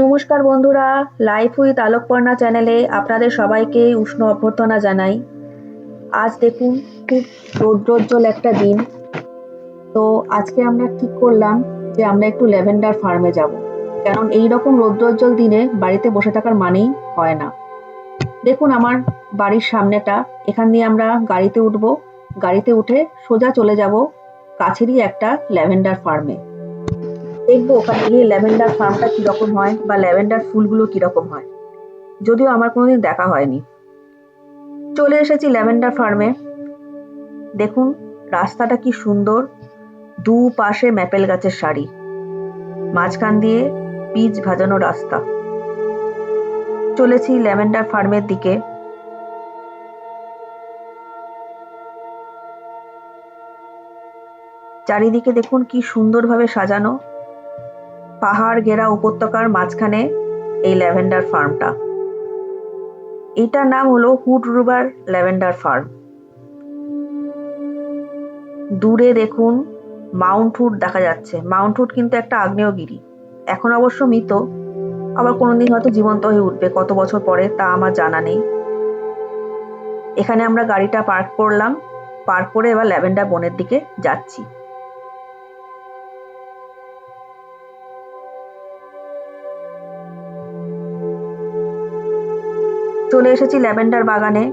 নমস্কার বন্ধুরা life with Alokparna চ্যানেলে আপনাদের সবাইকে উষ্ণ অভ্যর্থনা জানাই। আজ দেখুন, খুব রৌদ্রোজ্জ্বল একটা দিন। তো আজকে আমরা ঠিক করলাম যে আমরা একটু ল্যাভেন্ডার ফার্মে যাব। কারণ এই রকম রৌদ্রোজ্জ্বল দিনে বাড়িতে বসে থাকার মানেই হয় না। দেখুন আমার বাড়ির সামনেটা, এখান দিয়ে আমরা গাড়িতে উঠবো। গাড়িতে উঠে সোজা চলে যাব কাছেরই একটা ল্যাভেন্ডার ফার্মে দেখব ওখানে গিয়ে ল্যাভেন্ডার ফার্মটা কীরকম হয় বা ল্যাভেন্ডার ফুলগুলো কীরকম হয়। যদিও আমার কোনোদিন দেখা হয়নি। চলে এসেছি ল্যাভেন্ডার ফার্মে। দেখুন, রাস্তাটা কি সুন্দর। দু পাশে ম্যাপেল গাছের সারি। মাঝখান দিয়ে পিচ ভাজানো রাস্তা। চলেছি ল্যাভেন্ডার ফার্মের দিকে। চারিদিকে দেখুন কি সুন্দরভাবে সাজানো। পাহাড় ঘেরা উপত্যকার মাঝখানে এই ল্যাভেন্ডার ফার্মটা। এটার নাম হলো হুড রুবার ল্যাভেন্ডার ফার্ম। দূরে দেখুন মাউন্ট হুড দেখা যাচ্ছে। মাউন্ট হুড কিন্তু একটা আগ্নেয়গিরি। এখন অবশ্য মৃত। আবার কোনোদিন হয়তো জীবন্ত হয়ে উঠবে কত বছর পরে তা আমার জানা নেই। এখানে আমরা গাড়িটা পার্ক করলাম। পার্ক করে এবার ল্যাভেন্ডার বনের দিকে যাচ্ছি। চলে এসেছি ল্যাভেন্ডার বাগানে।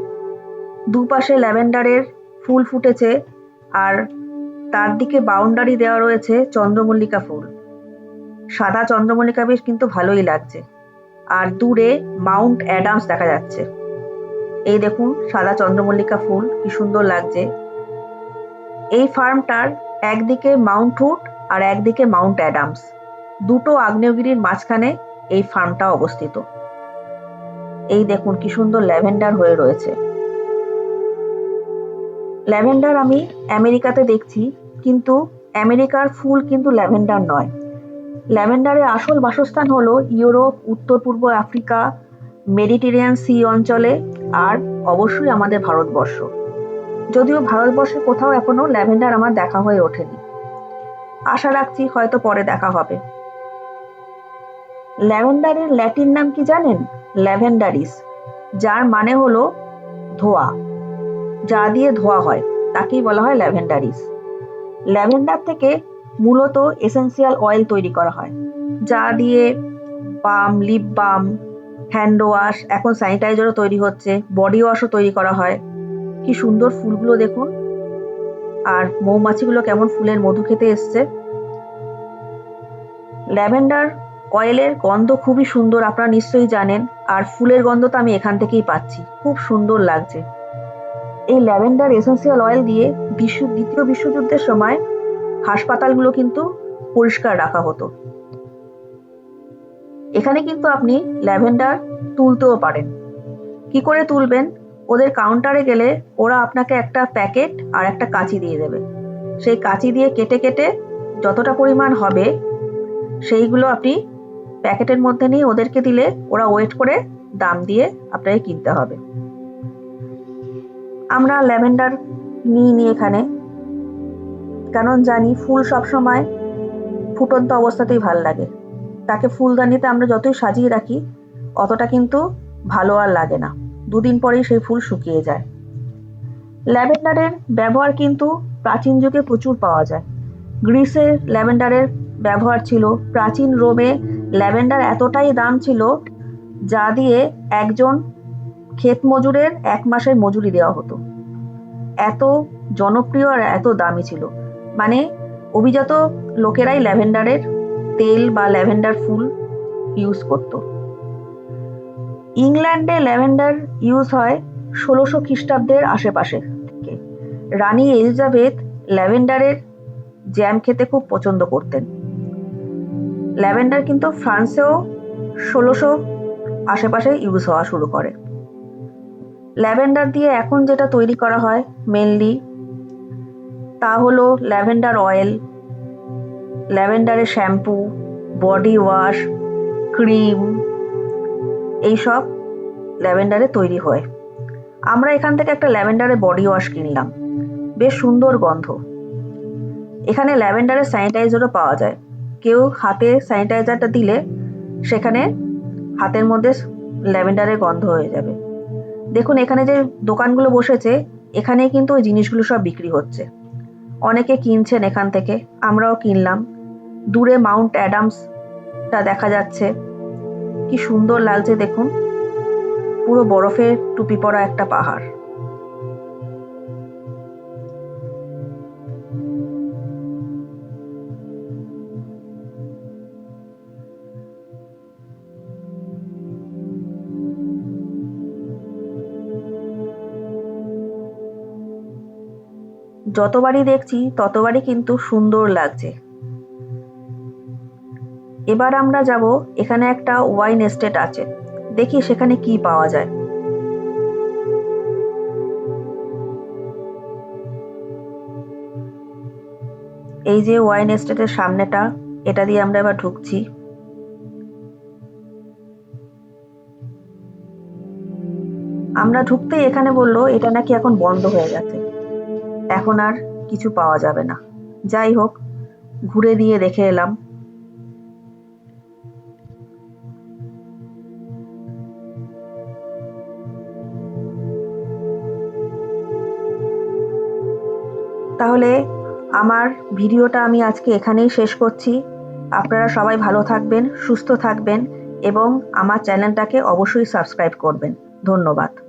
দুপাশে ল্যাভেন্ডারের ফুল ফুটেছে আর তার দিকে বাউন্ডারি দেওয়া রয়েছে চন্দ্রমল্লিকা ফুল। সাদা চন্দ্রমল্লিকা বেশ কিন্তু ভালোই লাগছে। আর দূরে মাউন্ট অ্যাডামস দেখা যাচ্ছে। এই দেখুন সাদা চন্দ্রমল্লিকা ফুল, কি সুন্দর লাগছে। এই ফার্মটার একদিকে মাউন্ট হুড আর একদিকে মাউন্ট অ্যাডামস। দুটো আগ্নেয়গিরির মাঝখানে এই ফার্মটা অবস্থিত। এই দেখুন কি সুন্দর ল্যাভেন্ডার হয়ে রয়েছে। ল্যাভেন্ডার আমি আমেরিকাতে দেখছি, কিন্তু আমেরিকার ফুল কিন্তু ল্যাভেন্ডার নয়। ল্যাভেন্ডারের আসল বাসস্থান হলো ইউরোপ উত্তর পূর্ব আফ্রিকা মেডিটেরিয়ান সি অঞ্চলে, আর অবশ্যই আমাদের ভারতবর্ষ। যদিও ভারতবর্ষে কোথাও এখনও ল্যাভেন্ডার আমার দেখা হয়ে ওঠেনি। আশা রাখছি হয়তো পরে দেখা হবে। ল্যাভেন্ডারের ল্যাটিন নাম কি জানেন? ল্যাভেন্ডারিস, যার মানে হলো ধোয়া, যা দিয়ে ধোয়া হয়, তাকেই বলা হয় ল্যাভেন্ডারিস। ল্যাভেন্ডার থেকে মূলত এসেন্সিয়াল অয়েল তৈরি করা হয়, যা দিয়ে বাম লিপ বাম, হ্যান্ড ওয়াশ, এখন স্যানিটাইজারও তৈরি হচ্ছে, বডি ওয়াশও তৈরি করা হয়। কি সুন্দর ফুলগুলো দেখুন। আর মৌমাছিগুলো কেমন ফুলের মধু খেতে এসছে। ল্যাভেন্ডার অয়েলের গন্ধ খুবই সুন্দর, আপনারা নিশ্চয়ই জানেন, আর ফুলের গন্ধ তো আমি এখান থেকেই পাচ্ছি। খুব সুন্দর লাগছে। এই ল্যাভেন্ডার এসেন্সিয়াল অয়েল দিয়ে বিশ্ব, দ্বিতীয় বিশ্বযুদ্ধের সময় হাসপাতালগুলো কিন্তু পরিষ্কার রাখা হতো। এখানে কিন্তু আপনি ল্যাভেন্ডার তুলতেও পারেন। কি করে তুলবেন? ওদের কাউন্টারে গেলে ওরা আপনাকে একটা প্যাকেট আর একটা কাঁচি দিয়ে দেবে। সেই কাঁচি দিয়ে কেটে কেটে যতটা পরিমাণ হবে, সেইগুলো আপনি প্যাকেটের মধ্যে নিয়ে ওদেরকে দিলে ওরা ওয়েট করে দাম দিয়ে আপনাকে কিনতে হবে। আমরা ল্যাভেন্ডার নিই নি এখানে। কারণ জানি ফুল সব সময় ফুটন্ত অবস্থাতেই ভালো লাগে। তাকে ফুলদানিতে আমরা যতই সাজিয়ে রাখি, অতটা কিন্তু ভালো আর লাগে না। দুদিন পরেই সেই ফুল শুকিয়ে যায়। ল্যাভেন্ডারের ব্যবহার কিন্তু প্রাচীন যুগে প্রচুর পাওয়া যায়। গ্রিসে ল্যাভেন্ডারের ব্যবহার ছিল প্রাচীন রোমে ল্যাভেন্ডার এতটাই দাম ছিল যা দিয়ে একজন ক্ষেত মজুরের এক মাসের মজুরি দেওয়া হতো। এত জনপ্রিয় আর এত দামি ছিল। মানে অভিজাত লোকেরাই ল্যাভেন্ডারের তেল বা ল্যাভেন্ডার ফুল ইউজ করত। ইংল্যান্ডে ল্যাভেন্ডার ইউজ হয় ষোলোশো খ্রিস্টাব্দের আশেপাশে রানী এলিজাবেথ ল্যাভেন্ডারের জ্যাম খেতে খুব পছন্দ করতেন। ল্যাভেন্ডার কিন্তু ফ্রান্সেও ষোলোশো আশেপাশে ইউজ হওয়া শুরু করে। ল্যাভেন্ডার দিয়ে এখন যেটা তৈরি করা হয় মেনলি, তা হলো ল্যাভেন্ডার অয়েল, ল্যাভেন্ডারের শ্যাম্পু, বডি ওয়াশ, ক্রিম, এইসব ল্যাভেন্ডারে তৈরি হয়। আমরা এখান থেকে একটা ল্যাভেন্ডারের বডি ওয়াশ কিনলাম। বেশ সুন্দর গন্ধ। এখানে ল্যাভেন্ডারের স্যানিটাইজারও পাওয়া যায়। কেউ হাতে স্যানিটাইজারটা দিলে সেখানে হাতের মধ্যে ল্যাভেন্ডারের গন্ধ হয়ে যাবে। দেখুন, এখানে যে দোকানগুলো বসেছে, এখানে কিন্তু ওই জিনিসগুলো সব বিক্রি হচ্ছে। অনেকে কিনছেন এখান থেকে, আমরাও কিনলাম। দূরে মাউন্ট অ্যাডামসটা দেখা যাচ্ছে। কি সুন্দর লাগছে, দেখুন। পুরো বরফের টুপি পরা একটা পাহাড়। যতবারই দেখছি, ততবারই কিন্তু সুন্দর লাগছে। এবার আমরা যাব, এখানে একটা ওয়াইন এস্টেট আছে। দেখি সেখানে কি পাওয়া যায়। এই যে ওয়াইন এস্টেটের সামনেটা, এটা দিয়ে আমরা এবার ঢুকছি। আমরা ঢুকতেই এখানে বলল, এটা নাকি এখন বন্ধ হয়ে গেছে। এখন আর কিছু পাওয়া যাবে না। যাই হোক, ঘুরে দিয়ে দেখে এলাম। তাহলে আমার ভিডিওটা আমি আজকে এখানেই শেষ করছি। আপনারা সবাই ভালো থাকবেন, সুস্থ থাকবেন এবং আমার চ্যানেলটাকে অবশ্যই সাবস্ক্রাইব করবেন। ধন্যবাদ।